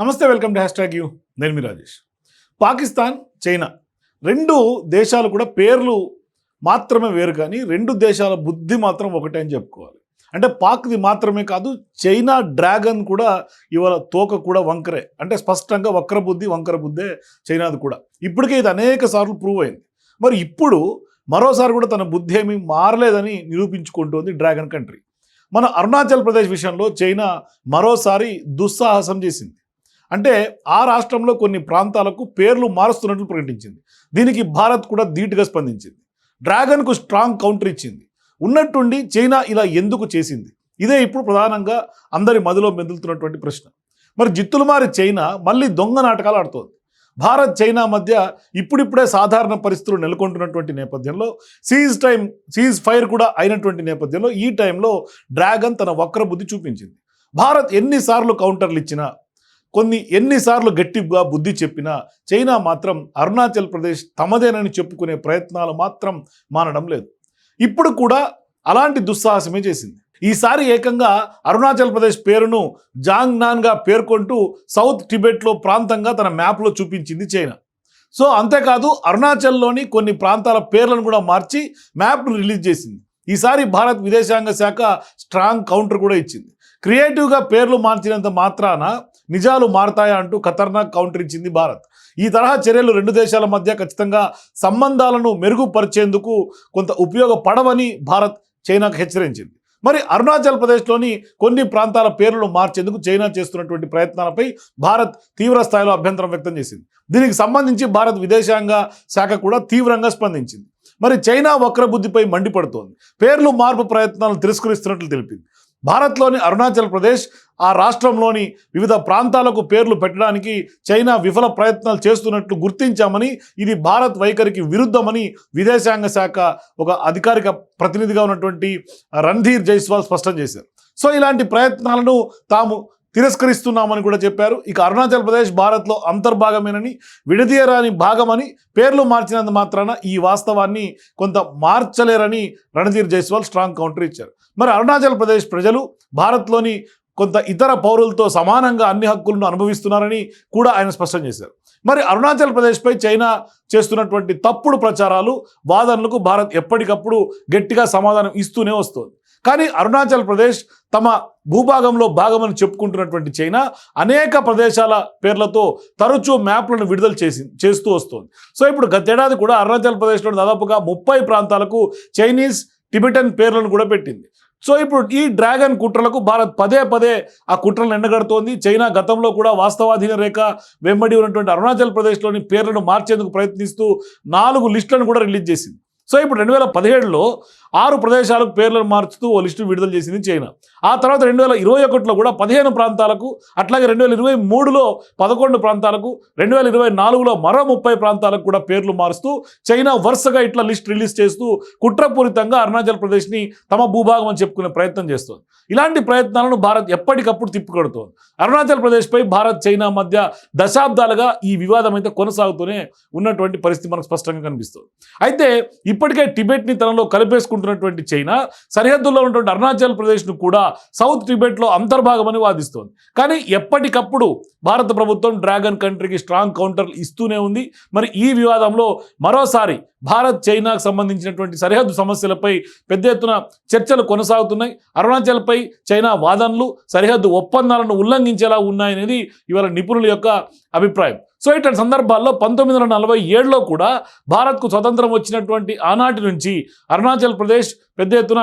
నమస్తే welcome to hashtag you. నేను మీ రాజేష్. పాకిస్తాన్ చైనా రెండు దేశాలు కూడా పేర్లు మాత్రమే వేరు కానీ రెండు దేశాల బుద్ధి మాత్రం ఒకటే అని చెప్పుకోవాలి. అంటే పాక్ది మాత్రమే కాదు చైనా డ్రాగన్ కూడా ఇవాళ తోక కూడా వంకరే. అంటే స్పష్టంగా వక్ర బుద్ధి వంకర బుద్ధే చైనాది కూడా. ఇప్పటికే ఇది అనేక సార్లు ప్రూవ్ అయింది. మరి ఇప్పుడు మరోసారి కూడా తన బుద్ధి ఏమీ మారలేదని నిరూపించుకుంటోంది డ్రాగన్ కంట్రీ. మన అరుణాచల్ ప్రదేశ్ విషయంలో చైనా మరోసారి దుస్సాహసం చేసింది. అంటే ఆ రాష్ట్రంలో కొన్ని ప్రాంతాలకు పేర్లు మారుస్తున్నట్లు ప్రకటించింది. దీనికి భారత్ కూడా ధీటుగా స్పందించింది. డ్రాగన్కు స్ట్రాంగ్ కౌంటర్ ఇచ్చింది. ఉన్నట్టుండి చైనా ఇలా ఎందుకు చేసింది? ఇదే ఇప్పుడు ప్రధానంగా అందరి మదిలో మెదులుతున్నటువంటి ప్రశ్న. మరి జిత్తులమారి చైనా మళ్ళీ దొంగ నాటకాలు ఆడుతోంది. భారత్ చైనా మధ్య ఇప్పుడిప్పుడే సాధారణ పరిస్థితులు నెలకొంటున్నటువంటి నేపథ్యంలో సీజ్ టైం సీజ్ ఫైర్ కూడా అయినటువంటి నేపథ్యంలో ఈ టైంలో డ్రాగన్ తన వక్రబుద్ధి చూపించింది. భారత్ ఎన్నిసార్లు కౌంటర్లు ఇచ్చినా కొన్ని ఎన్నిసార్లు గట్టిగా బుద్ధి చెప్పినా చైనా మాత్రం అరుణాచల్ ప్రదేశ్ తమదేనని చెప్పుకునే ప్రయత్నాలు మాత్రం మానడం లేదు. ఇప్పుడు కూడా అలాంటి దుస్సాహసమే చేసింది. ఈసారి ఏకంగా అరుణాచల్ ప్రదేశ్ పేరును జాంగ్ నాన్గా పేర్కొంటూ సౌత్ టిబెట్లో ప్రాంతంగా తన మ్యాప్లో చూపించింది చైనా. సో అంతేకాదు అరుణాచల్లోని కొన్ని ప్రాంతాల పేర్లను కూడా మార్చి మ్యాప్ను రిలీజ్ చేసింది. ఈసారి భారత్ విదేశాంగ శాఖ స్ట్రాంగ్ కౌంటర్ కూడా ఇచ్చింది. క్రియేటివ్గా పేర్లు మార్చినంత మాత్రాన నిజాలు మారతాయా అంటూ ఖతర్నాక్ కౌంటర్ ఇచ్చింది భారత్. ఈ తరహా చర్యలు రెండు దేశాల మధ్య ఖచ్చితంగా సంబంధాలను మెరుగుపరిచేందుకు కొంత ఉపయోగపడవని భారత్ చైనాకు హెచ్చరించింది. మరి అరుణాచల్ ప్రదేశ్లోని కొన్ని ప్రాంతాల పేర్లను మార్చేందుకు చైనా చేస్తున్నటువంటి ప్రయత్నాలపై భారత్ తీవ్ర స్థాయిలో అభ్యంతరం వ్యక్తం చేసింది. దీనికి సంబంధించి భారత్ విదేశాంగ శాఖ కూడా తీవ్రంగా స్పందించింది. మరి చైనా వక్రబుద్ధిపై మండిపడుతోంది. పేర్లు మార్పు ప్రయత్నాలను తిరస్కరిస్తున్నట్లు తెలిపింది. భారత్లోని అరుణాచల్ ప్రదేశ్ ఆ రాష్ట్రంలోని వివిధ ప్రాంతాలకు పేర్లు పెట్టడానికి చైనా విఫల ప్రయత్నాలు చేస్తున్నట్లు గుర్తించామని ఇది భారత్ వైఖరికి విరుద్ధమని విదేశాంగ శాఖ ఒక అధికారిక ప్రతినిధిగా ఉన్నటువంటి రణధీర్ జైస్వాల్ స్పష్టం చేశారు. సో ఇలాంటి ప్రయత్నాలను తాము తిరస్కరిస్తున్నామని కూడా చెప్పారు. ఇక అరుణాచల్ ప్రదేశ్ భారత్లో అంతర్భాగమేనని విడదీయరాని భాగమని పేర్లు మార్చినంత మాత్రాన ఈ వాస్తవాన్ని కొంత మార్చలేరని రణధీర్ జైస్వాల్ స్ట్రాంగ్ కౌంటర్ ఇచ్చారు. మరి అరుణాచల్ ప్రదేశ్ ప్రజలు భారత్లోని కొంత ఇతర పౌరులతో సమానంగా అన్ని హక్కులను అనుభవిస్తున్నారని కూడా ఆయన స్పష్టం చేశారు. మరి అరుణాచల్ ప్రదేశ్పై చైనా చేస్తున్నటువంటి తప్పుడు ప్రచారాలు వాదనలకు భారత్ ఎప్పటికప్పుడు గట్టిగా సమాధానం ఇస్తూనే వస్తుంది. కానీ అరుణాచల్ ప్రదేశ్ తమ భూభాగంలో భాగమని చెప్పుకుంటున్నటువంటి చైనా అనేక ప్రదేశాల పేర్లతో తరచూ మ్యాప్లను విడుదల చేసి చేస్తూ వస్తోంది. సో ఇప్పుడు గతేడాది కూడా అరుణాచల్ ప్రదేశ్లో దాదాపుగా ముప్పై ప్రాంతాలకు చైనీస్ టిబెటన్ పేర్లను కూడా పెట్టింది. సో ఇప్పుడు ఈ డ్రాగన్ కుట్రలకు భారత్ పదే పదే ఆ కుట్రలను ఎండగడుతోంది. చైనా గతంలో కూడా వాస్తవాధీన రేఖ వెంబడి ఉన్నటువంటి అరుణాచల్ ప్రదేశ్లోని పేర్లను మార్చేందుకు ప్రయత్నిస్తూ నాలుగు లిస్టులను కూడా రిలీజ్ చేసింది. సో ఇప్పుడు రెండు వేల పదిహేడులో ఆరు ప్రదేశాలకు పేర్లను మార్చుతూ ఓ లిస్టు విడుదల చేసింది చైనా. ఆ తర్వాత రెండు వేల ఇరవై ఒకటిలో కూడా పదిహేను ప్రాంతాలకు అట్లాగే రెండు వేల ఇరవై మూడులో పదకొండు ప్రాంతాలకు రెండు వేల ఇరవై నాలుగులో మరో ముప్పై ప్రాంతాలకు కూడా పేర్లు మారుస్తూ చైనా వరుసగా ఇట్లా లిస్ట్ రిలీజ్ చేస్తూ కుట్రపూరితంగా అరుణాచల్ ప్రదేశ్ని తమ భూభాగం అని చెప్పుకునే ప్రయత్నం చేస్తోంది. ఇలాంటి ప్రయత్నాలను భారత్ ఎప్పటికప్పుడు తిప్పికొడుతోంది. అరుణాచల్ ప్రదేశ్పై భారత్ చైనా మధ్య దశాబ్దాలుగా ఈ వివాదం అయితే కొనసాగుతూనే ఉన్నటువంటి పరిస్థితి మనకు స్పష్టంగా కనిపిస్తుంది. అయితే ఇప్పటికే టిబెట్ని తనలో కలిపేసుకుంటున్నటువంటి చైనా సరిహద్దుల్లో ఉన్నటువంటి అరుణాచల్ ప్రదేశ్ను కూడా సౌత్ టిబెట్లో అంతర్భాగమని వాదిస్తోంది. కానీ ఎప్పటికప్పుడు భారత ప్రభుత్వం డ్రాగన్ కంట్రీకి స్ట్రాంగ్ కౌంటర్లు ఇస్తూనే ఉంది. మరి ఈ వివాదంలో మరోసారి భారత్ చైనాకు సంబంధించినటువంటి సరిహద్దు సమస్యలపై పెద్ద ఎత్తున చర్చలు కొనసాగుతున్నాయి. అరుణాచల్పై చైనా వాదనలు సరిహద్దు ఒప్పందాలను ఉల్లంఘించేలా ఉన్నాయనేది ఇవాళ నిపుణుల యొక్క అభిప్రాయం. సో ఇట్లాంటి సందర్భాల్లో పంతొమ్మిది వందల నలభై ఏడులో కూడా భారత్కు స్వతంత్రం వచ్చినటువంటి ఆనాటి నుంచి అరుణాచల్ ప్రదేశ్ పెద్ద ఎత్తున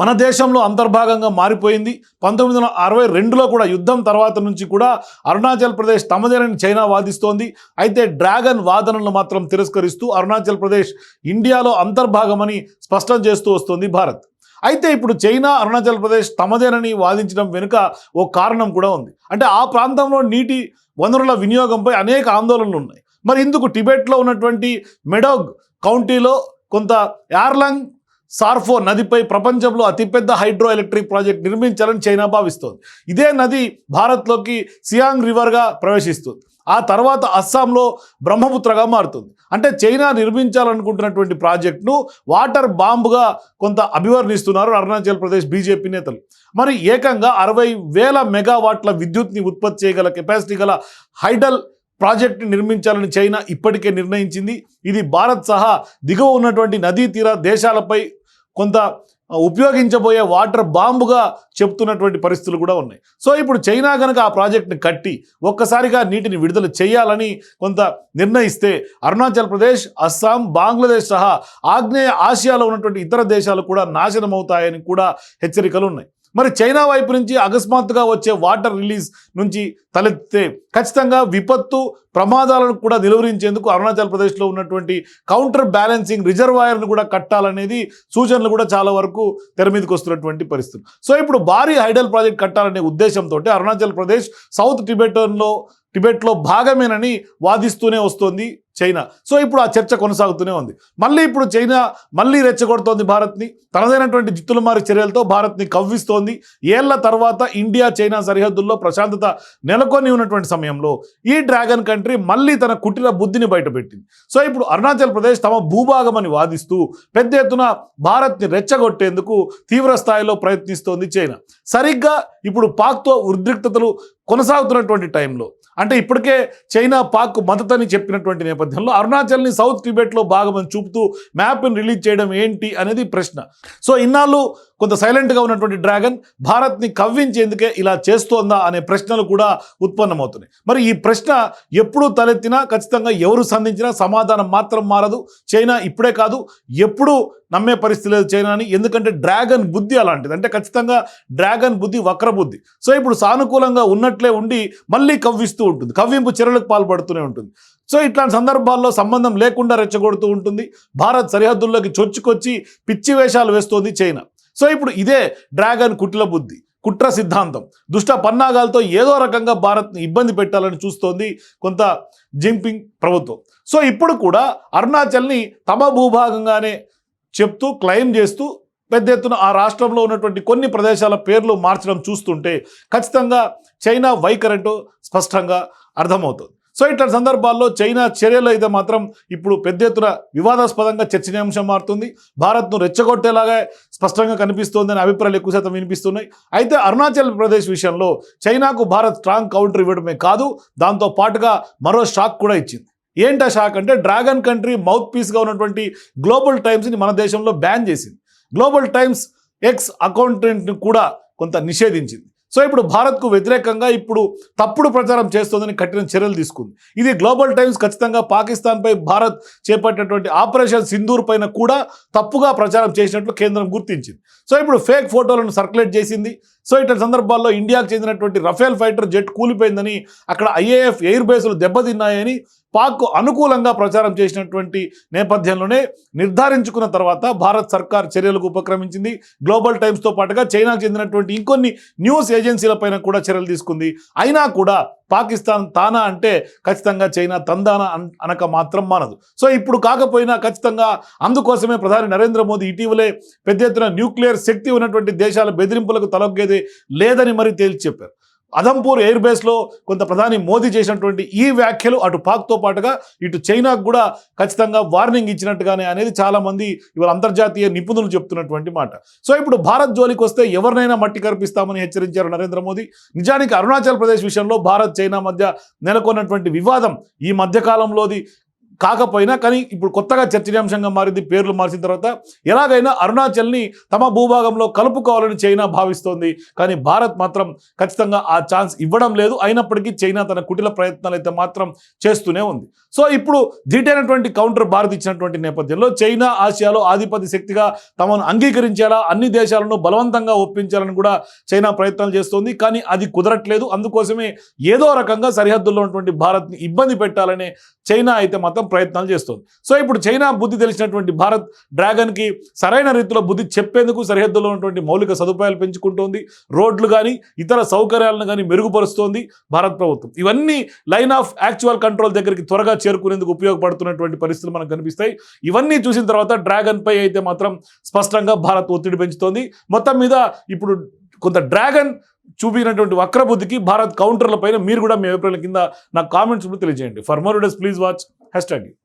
మన దేశంలో అంతర్భాగంగా మారిపోయింది. పంతొమ్మిది వందల అరవై రెండులో కూడా యుద్ధం తర్వాత నుంచి కూడా అరుణాచల్ ప్రదేశ్ తమదేనని చైనా వాదిస్తోంది. అయితే డ్రాగన్ వాదనలను మాత్రం తిరస్కరిస్తూ అరుణాచల్ ప్రదేశ్ ఇండియాలో అంతర్భాగమని స్పష్టం చేస్తూ వస్తుంది భారత్. అయితే ఇప్పుడు చైనా అరుణాచల్ ప్రదేశ్ తమదేనని వాదించడం వెనుక ఓ కారణం కూడా ఉంది. అంటే ఆ ప్రాంతంలో నీటి వనరుల వినియోగంపై అనేక ఆందోళనలు ఉన్నాయి. మరి ఇందుకు టిబెట్లో ఉన్నటువంటి మెడోగ్ కౌంటీలో కొంత యార్లాంగ్ సార్ఫో నదిపై ప్రపంచంలో అతిపెద్ద హైడ్రో ఎలక్ట్రిక్ ప్రాజెక్ట్ నిర్మించాలని చైనా భావిస్తోంది. ఇదే నది భారత్లోకి సియాంగ్ రివర్గా ప్రవేశిస్తుంది. ఆ తర్వాత అస్సాంలో బ్రహ్మపుత్రగా మారుతుంది. అంటే చైనా నిర్మించాలనుకుంటున్నటువంటి ప్రాజెక్టును వాటర్ బాంబుగా కొంత అభివర్ణిస్తున్నారు అరుణాచల్ ప్రదేశ్ బీజేపీ నేతలు. మరి ఏకంగా అరవై వేల మెగావాట్ల విద్యుత్ని ఉత్పత్తి చేయగల కెపాసిటీ గల హైడల్ ప్రాజెక్టు నిర్మించాలని చైనా ఇప్పటికే నిర్ణయించింది. ఇది భారత్ సహా దిగువ ఉన్నటువంటి నదీ తీర దేశాలపై కొంత ఉపయోగించబోయే వాటర్ బాంబుగా చెప్తున్నటువంటి పరిస్థితులు కూడా ఉన్నాయి. సో ఇప్పుడు చైనా కనుక ఆ ప్రాజెక్ట్ని కట్టి ఒక్కసారిగా నీటిని విడుదల చేయాలని కొంత నిర్ణయిస్తే అరుణాచల్ ప్రదేశ్ అస్సాం బంగ్లాదేశ్ సహా ఆగ్నేయ ఆసియాలో ఉన్నటువంటి ఇతర దేశాలు కూడా నాశనం అవుతాయని కూడా హెచ్చరికలు ఉన్నాయి. మరి చైనా వైపు నుంచి అకస్మాత్తుగా వచ్చే వాటర్ రిలీజ్ నుంచి తలెత్తితే ఖచ్చితంగా విపత్తు ప్రమాదాలను కూడా నిలువరించేందుకు అరుణాచల్ ప్రదేశ్లో ఉన్నటువంటి కౌంటర్ బ్యాలెన్సింగ్ రిజర్వాయర్ను కూడా కట్టాలనేది సూచనలు కూడా చాలా వరకు తెర మీదకి వస్తున్నటువంటి పరిస్థితులు. సో ఇప్పుడు భారీ హైడల్ ప్రాజెక్ట్ కట్టాలనే ఉద్దేశంతో అరుణాచల్ ప్రదేశ్ సౌత్ టిబెటన్లో టిబెట్లో భాగమేనని వాదిస్తూనే వస్తోంది. చైనా. సో ఇప్పుడు ఆ చర్చ కొనసాగుతూనే ఉంది. మళ్ళీ ఇప్పుడు చైనా మళ్ళీ రెచ్చగొడుతోంది భారత్ని. తనదైనటువంటి జిత్తులమారి చర్యలతో భారత్ని కవ్విస్తోంది. ఏళ్ళ తర్వాత ఇండియా చైనా సరిహద్దుల్లో ప్రశాంతత నెలకొని ఉన్నటువంటి సమయంలో ఈ డ్రాగన్ కంట్రీ మళ్ళీ తన కుటిల బుద్ధిని బయటపెట్టింది. సో ఇప్పుడు అరుణాచల్ ప్రదేశ్ తమ భూభాగం అని వాదిస్తూ పెద్ద ఎత్తున భారత్ని రెచ్చగొట్టేందుకు తీవ్ర స్థాయిలో ప్రయత్నిస్తోంది చైనా. సరిగ్గా ఇప్పుడు పాక్తో ఉద్రిక్తతలు కొనసాగుతున్నటువంటి టైంలో. అంటే ఇప్పటికే చైనా పాక్ మద్దతని చెప్పినటువంటి నేపథ్యంలో అరుణాచల్ని సౌత్ టిబెట్లో భాగమని చూపుతూ మ్యాప్ని రిలీజ్ చేయడం ఏంటి అనేది ప్రశ్న. సో ఇన్నాళ్ళు కొంత సైలెంట్గా ఉన్నటువంటి డ్రాగన్ భారత్ని కవ్వించేందుకే ఇలా చేస్తోందా అనే ప్రశ్నలు కూడా ఉత్పన్నమవుతున్నాయి. మరి ఈ ప్రశ్న ఎప్పుడు తలెత్తినా ఖచ్చితంగా ఎవరు సంధించినా సమాధానం మాత్రం మారదు. చైనా ఇప్పుడే కాదు ఎప్పుడు నమ్మే పరిస్థితి లేదు చైనాని. ఎందుకంటే డ్రాగన్ బుద్ధి అలాంటిది. అంటే ఖచ్చితంగా డ్రాగన్ బుద్ధి వక్రబుద్ధి సో ఇప్పుడు సానుకూలంగా ఉన్నట్లే ఉండి మళ్ళీ కవ్విస్తూ ఉంటుంది. కవ్వింపు చర్యలకు పాల్పడుతూనే ఉంటుంది. సో ఇట్లాంటి సందర్భాల్లో సంబంధం లేకుండా రెచ్చగొడుతూ ఉంటుంది. భారత్ సరిహద్దుల్లోకి చొచ్చుకొచ్చి పిచ్చి వేషాలు వేస్తోంది చైనా. సో ఇప్పుడు ఇదే డ్రాగన్ కుట్ల బుద్ధి కుట్ర సిద్ధాంతం. దుష్ట పన్నాగాలతో ఏదో రకంగా భారత్ని ఇబ్బంది పెట్టాలని చూస్తోంది కొంత జింపింగ్ ప్రభుత్వం. సో ఇప్పుడు కూడా అరుణాచల్ని తమ భూభాగంగానే చెప్తూ క్లెయిమ్ చేస్తూ పెద్ద ఎత్తున ఆ రాష్ట్రంలో ఉన్నటువంటి కొన్ని ప్రదేశాల పేర్లు మార్చడం చూస్తుంటే ఖచ్చితంగా చైనా వైఖరంటో స్పష్టంగా అర్థమవుతుంది. సో ఇట్లాంటి సందర్భాల్లో చైనా చర్యలు అయితే మాత్రం ఇప్పుడు పెద్ద ఎత్తున వివాదాస్పదంగా చర్చనీయాంశం మారుతుంది. భారత్ను రెచ్చగొట్టేలాగా స్పష్టంగా కనిపిస్తోందని అభిప్రాయాలు ఎక్కువ శాతం వినిపిస్తున్నాయి. అయితే అరుణాచల్ ప్రదేశ్ విషయంలో చైనాకు భారత్ స్ట్రాంగ్ కౌంటర్ ఇవ్వడమే కాదు దాంతో పాటుగా మరో షాక్ కూడా ఇచ్చింది. ఏంటా షాక్ అంటే డ్రాగన్ కంట్రీ మౌత్ పీస్గా ఉన్నటువంటి గ్లోబల్ టైమ్స్ని మన దేశంలో బ్యాన్ చేసింది. గ్లోబల్ టైమ్స్ ఎక్స్ అకౌంటెంట్ని కూడా కొంత నిషేధించింది. సో ఇప్పుడు భారత్కు వ్యతిరేకంగా ఇప్పుడు తప్పుడు ప్రచారం చేస్తోందని కఠిన చర్యలు తీసుకుంది. ఇది గ్లోబల్ టైమ్స్ ఖచ్చితంగా పాకిస్తాన్పై భారత్ చేపట్టినటువంటి ఆపరేషన్ సింధూర్ పైన కూడా తప్పుగా ప్రచారం చేసినట్లు కేంద్రం గుర్తించింది. సో ఇప్పుడు ఫేక్ ఫోటోలను సర్క్యులేట్ చేసింది. సో ఇటు సందర్భాల్లో ఇండియాకు చెందినటువంటి రఫేల్ ఫైటర్ జెట్ కూలిపోయిందని అక్కడ ఐఏఎఫ్ ఎయిర్ బేసులు దెబ్బతిన్నాయని పాక్ అనుకూలంగా ప్రచారం చేసినటువంటి నేపథ్యంలోనే నిర్ధారించుకున్న తర్వాత భారత్ సర్కార్ చర్యలకు ఉపక్రమించింది. గ్లోబల్ టైమ్స్తో పాటుగా చైనాకు చెందినటువంటి ఇంకొన్ని న్యూస్ ఏజెన్సీలపైన కూడా చర్యలు తీసుకుంది. అయినా కూడా పాకిస్తాన్ తానా అంటే ఖచ్చితంగా చైనా తందానా అన్- అనక మాత్రం మానదు. సో ఇప్పుడు కాకపోయినా ఖచ్చితంగా అందుకోసమే ప్రధాని నరేంద్ర మోదీ ఇటీవలే పెద్ద ఎత్తున న్యూక్లియర్ శక్తి ఉన్నటువంటి దేశాల బెదిరింపులకు తలొగ్గేది లేదని మరి తేల్చి చెప్పారు. అదంపూర్ ఎయిర్ బేస్లో కొంత ప్రధాని మోదీ చేసినటువంటి ఈ వ్యాఖ్యలు అటు పాక్తో పాటుగా ఇటు చైనాకు కూడా ఖచ్చితంగా వార్నింగ్ ఇచ్చినట్టుగానే అనేది చాలామంది ఇవాళ అంతర్జాతీయ నిపుణులు చెప్తున్నటువంటి మాట. సో ఇప్పుడు భారత్ జోలికి వస్తే ఎవరినైనా మట్టి కనిపిస్తామని హెచ్చరించారు నరేంద్ర మోదీ. నిజానికి అరుణాచల్ ప్రదేశ్ విషయంలో భారత్ చైనా మధ్య నెలకొన్నటువంటి వివాదం ఈ మధ్యకాలంలోది కాకపోయినా కానీ ఇప్పుడు కొత్తగా చర్చనీయాంశంగా మారింది పేర్లు మార్చిన తర్వాత ఎలాగైనా అరుణాచల్ని తమ భూభాగంలో కలుపుకోవాలని చైనా భావిస్తోంది. కానీ భారత్ మాత్రం ఖచ్చితంగా ఆ ఛాన్స్ ఇవ్వడం లేదు. అయినప్పటికీ చైనా తన కుటిల ప్రయత్నాలు అయితే మాత్రం చేస్తూనే ఉంది. సో ఇప్పుడు ధీటైనటువంటి కౌంటర్ భారత్ ఇచ్చినటువంటి నేపథ్యంలో చైనా ఆసియాలో ఆధిపత్య శక్తిగా తమను అంగీకరించేలా అన్ని దేశాలను బలవంతంగా ఒప్పించాలని కూడా చైనా ప్రయత్నాలు చేస్తోంది. కానీ అది కుదరట్లేదు. అందుకోసమే ఏదో రకంగా సరిహద్దుల్లో ఉన్నటువంటి భారత్ని ఇబ్బంది పెట్టాలనే చైనా అయితే మాత్రం ప్రయత్నాలు చేస్తోంది. సో ఇప్పుడు చైనా బుద్ధి తెలిసినటువంటి భారత్ డ్రాగన్కి సరైన రీతిలో బుద్ధి చెప్పేందుకు సరిహద్దులో ఉన్నటువంటి మౌలిక సదుపాయాలు పెంచుకుంటోంది. రోడ్లు కానీ ఇతర సౌకర్యాలను కానీ మెరుగుపరుస్తోంది భారత్ ప్రభుత్వం. ఇవన్నీ లైన్ ఆఫ్ యాక్చువల్ కంట్రోల్ దగ్గరికి త్వరగా చేరుకునేందుకు ఉపయోగపడుతున్నటువంటి పరిస్థితులు మనకు కనిపిస్తాయి. ఇవన్నీ చూసిన తర్వాత డ్రాగన్ పై అయితే మాత్రం స్పష్టంగా భారత్ ఒత్తిడి పెంచుతోంది. మొత్తం మీద ఇప్పుడు కొంత డ్రాగన్ చూపినటువంటి వక్రబుద్ధికి భారత్ కౌంటర్ల పైన మీరు కూడా మీ అభిప్రాయాల కింద నా కామెంట్స్ కూడా తెలియజేయండి. For more days please watch. Hashtag